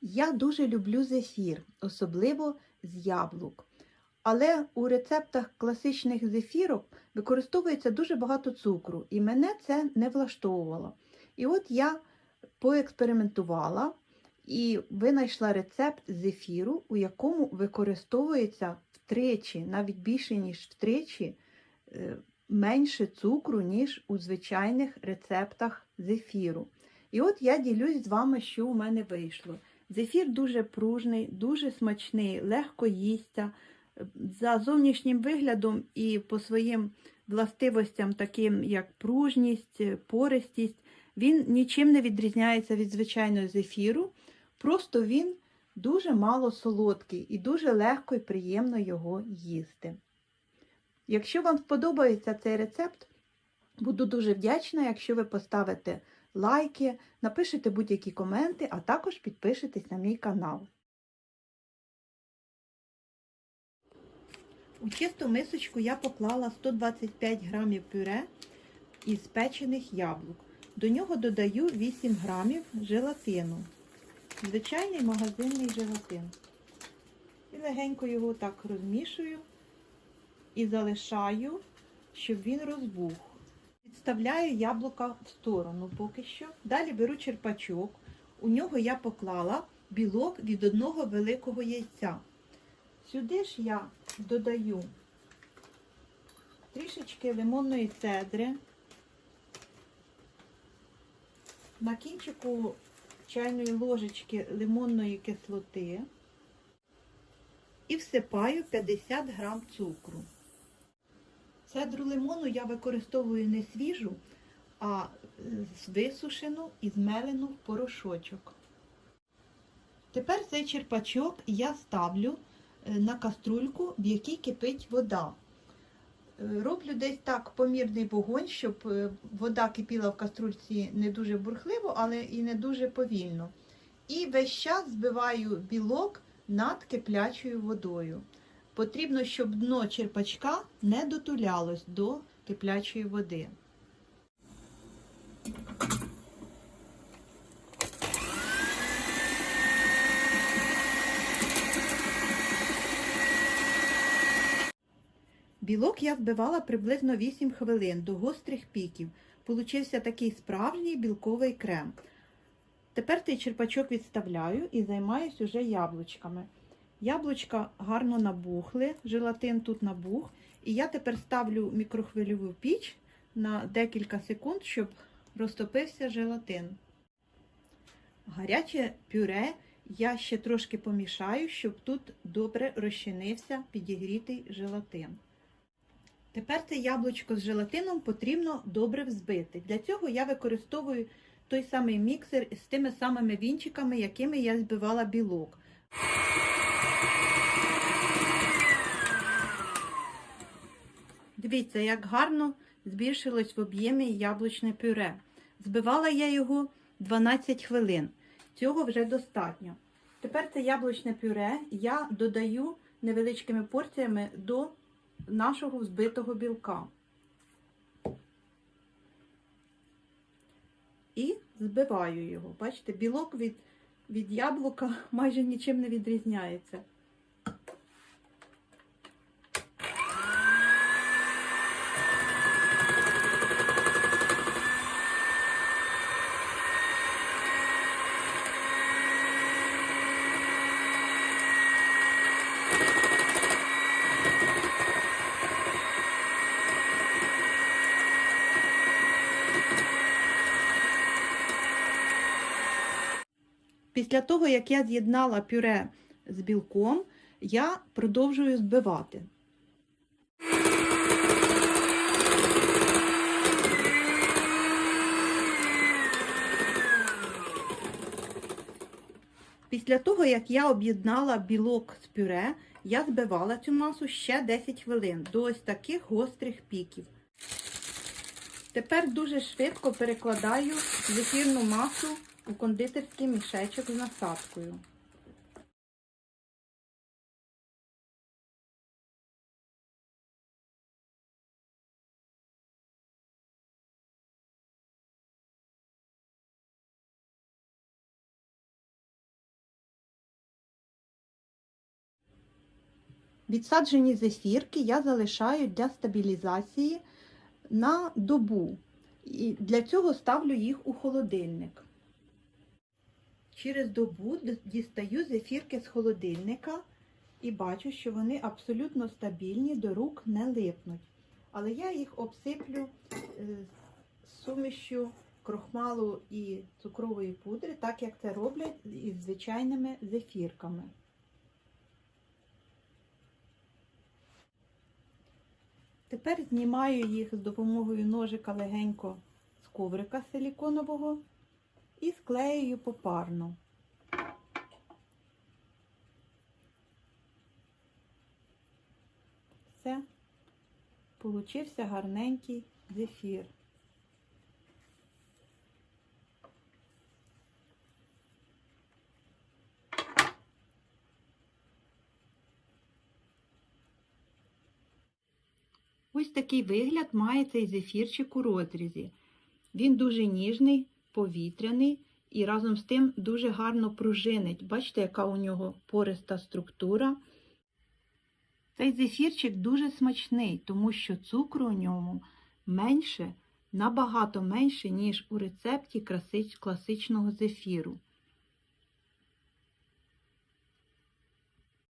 Я дуже люблю зефір, особливо з яблук. Але у рецептах класичних зефірок використовується дуже багато цукру, і мене це не влаштовувало. І от я поекспериментувала і винайшла рецепт зефіру, у якому використовується втричі, навіть більше, ніж втричі, е, менше цукру, ніж у звичайних рецептах зефіру. І от я ділюсь з вами, що у мене вийшло. Зефір дуже пружний, дуже смачний, легко їсться. За зовнішнім виглядом і по своїм властивостям, таким як пружність, пористість, він нічим не відрізняється від звичайного зефіру, просто він дуже мало солодкий і дуже легко і приємно його їсти. Якщо вам сподобається цей рецепт, буду дуже вдячна, якщо ви поставите лайки, напишете будь-які коменти, а також підпишетесь на мій канал. У чисту мисочку я поклала 125 грамів пюре із печених яблук. До нього додаю 8 грамів желатину. Звичайний магазинний желатин. І легенько його так розмішую і залишаю, щоб він розбух. Відставляю яблука в сторону поки що. Далі беру черпачок. У нього я поклала білок від одного великого яйця. Сюди ж я додаю трішечки лимонної цедри. На кінчику чайної ложечки лимонної кислоти і всипаю 50 грам цукру. Цедру лимону я використовую не свіжу, а висушену і змелену в порошочок. Тепер цей черпачок я ставлю на каструльку, в якій кипить вода. Роблю десь так помірний вогонь, щоб вода кипіла в каструльці не дуже бурхливо, але і не дуже повільно. І весь час збиваю білок над киплячою водою. Потрібно, щоб дно черпачка не дотулялось до киплячої води. Білок я збивала приблизно 8 хвилин до гострих піків. Получився такий справжній білковий крем. Тепер цей черпачок відставляю і займаюсь уже яблучками. Яблучка гарно набухли, желатин тут набух. І я тепер ставлю мікрохвильову піч на декілька секунд, щоб розтопився желатин. Гаряче пюре я ще трошки помішаю, щоб тут добре розчинився підігрітий желатин. Тепер це яблучко з желатином потрібно добре взбити. Для цього я використовую той самий міксер з тими самими вінчиками, якими я збивала білок. Дивіться, як гарно збільшилось в об'ємі яблучне пюре. Збивала я його 12 хвилин. Цього вже достатньо. Тепер це яблучне пюре я додаю невеличкими порціями до нашого взбитого білка. І збиваю його. Бачите, білок від, від яблука майже нічим не відрізняється. Після того, як я з'єднала пюре з білком, я продовжую збивати. Після того, як я об'єднала білок з пюре, я збивала цю масу ще 10 хвилин до ось таких гострих піків. Тепер дуже швидко перекладаю зефірну масу у кондитерський мішечок з насадкою. Відсаджені зефірки я залишаю для стабілізації на добу. І Для цього ставлю їх у холодильник. Через добу дістаю зефірки з холодильника і бачу, що вони абсолютно стабільні, до рук не липнуть. Але я їх обсиплю е, сумішю крохмалу і цукрової пудри, так як це роблять із звичайними зефірками. Тепер знімаю їх з допомогою ножика легенько з коврика силіконового і склеюю попарно. Все, получився гарненький зефір. Ось такий вигляд має цей зефірчик у розрізі. Він дуже ніжний, повітряний і разом з тим дуже гарно пружинить. Бачите, яка у нього пориста структура. Цей зефірчик дуже смачний, тому що цукру у ньому менше, набагато менше, ніж у рецепті класичного зефіру.